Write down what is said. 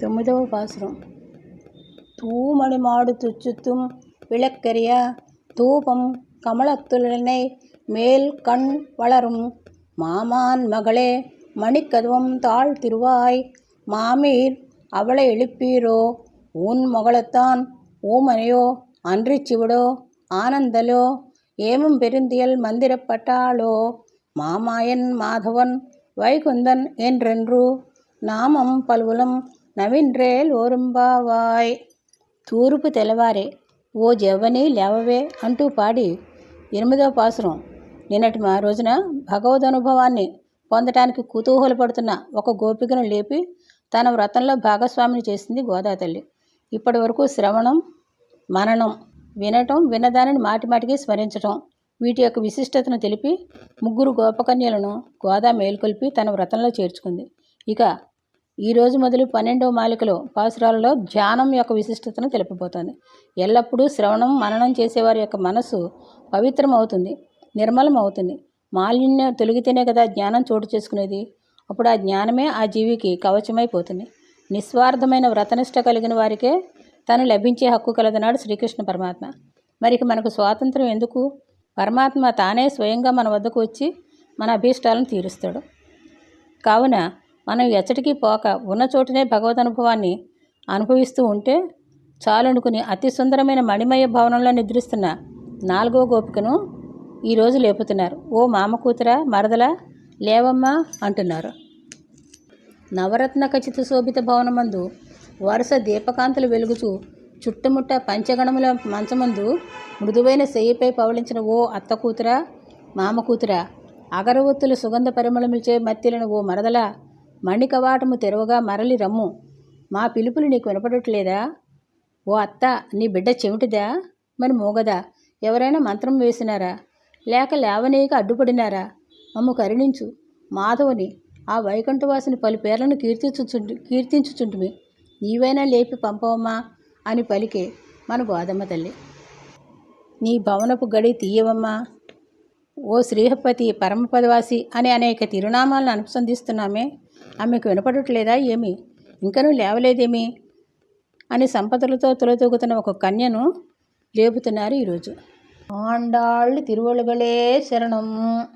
తొమ్మిదవ పాసురం தூமணி மாடு துச்சுத்தும் விளக்கெரிய தூபம் கமலத்துளனை மேல் கண் வளரும் மாமான் மகளே மணிக்கதவம் தாழ் திருவாய் மாமீர் அவளை எழுப்பீரோ உன் மகளத்தான் ஊமனையோ அன்றிச் சிவடோ ஆனந்தலோ ஏமும் பெருந்தியல் மந்திரப்பட்டாளோ மாமாயன் మాధవన్ వైకుందన్ ఎండ్రెండ్రు నామం పలువులం నవిండ్రేల్ ఓరుంబావాయ్. తూర్పు తెల్లవారే ఓ జవ్వని లేవవే అంటూ పాడి ఎనిమిదవ పాసురం. నిన్నటి మా రోజున భగవద్ అనుభవాన్ని పొందటానికి కుతూహలపడుతున్న ఒక గోపికను లేపి తన వ్రతంలో భాగస్వామిని చేసింది గోదాతల్లి ఇప్పటి వరకు శ్రవణం మననం వినటం విన్నదానిని మాటిమాటికి స్మరించటం వీటి యొక్క విశిష్టతను తెలిపి ముగ్గురు గోపకన్యలను గోదా మేల్కొల్పి తన వ్రతంలో చేర్చుకుంది. ఇక ఈరోజు మొదలు పన్నెండవ మాలికలో పాసురాలలో ధ్యానం యొక్క విశిష్టతను తెలుపబోతోంది ఎల్లప్పుడూ శ్రవణం మననం చేసేవారి యొక్క మనసు పవిత్రం అవుతుంది నిర్మలం అవుతుంది మాలిన్యం తొలగితేనే కదా జ్ఞానం చోటు చేసుకునేది? అప్పుడు ఆ జ్ఞానమే ఆ జీవికి కవచమైపోతుంది. నిస్వార్థమైన వ్రతనిష్ట కలిగిన వారికే తను లభించే హక్కు కలదన్నాడు శ్రీకృష్ణ పరమాత్మ. మరి మనకు స్వాతంత్రం ఎందుకు? పరమాత్మ తానే స్వయంగా మన వద్దకు వచ్చి మన అభీష్టాలను తీరుస్తాడు. కావున మనం ఎచ్చటికి పోక ఉన్న చోటునే భగవద్ అనుభవాన్ని అనుభవిస్తూ ఉంటే చాలనుకుని అతి సుందరమైన మణిమయ భవనంలో నిద్రిస్తున్న నాలుగో గోపికను ఈరోజు లేపుతున్నారు. ఓ మామ కూతుర మరదల? లేవమ్మా అంటున్నారు. నవరత్న ఖచ్చిత శోభిత భవనమందు వరుస దీపకాంతులు వెలుగుచూ చుట్టుముట్ట పంచగణముల మంచమందు మృదువైన శయ్యపై పవళించిన ఓ అత్త కూతుర మామ కూతురా అగరవత్తుల సుగంధ పరిమళమిచే మత్తిలను ఓ మరదల? మణి కవాటము తెరవగా మరలి రమ్ము. మా పిలుపులు నీకు వినపడట్లేదా? ఓ అత్త నీ బిడ్డ చెవిటిదా? మరి మూగదా? ఎవరైనా మంత్రం వేసినారా? లేక లేవనీయక అడ్డుపడినారా? మమ్ము కరుణించు. మాధవుని ఆ వైకుంఠవాసిని పలు పేర్లను కీర్తించుచుంటు కీర్తించుచుంటుమి నీవైనా లేపి పంపవమ్మా అని పలికే మన గోదమ్మ తల్లి. నీ భవనపు గడి తీయవమ్మా. ఓ శ్రీహపతి పరమపదవాసి అనే అనేక తిరునామాలను అనుసంధిస్తున్నామే. ఆమెకు వినపడట్లేదా ఏమి? ఇంకనూ లేవలేదేమి? అని సంపదలతో తులతూగుతున్న ఒక కన్యను లేపుతున్నారు ఈరోజు. ఆండాళ్ళు తిరువలుగలే శరణం.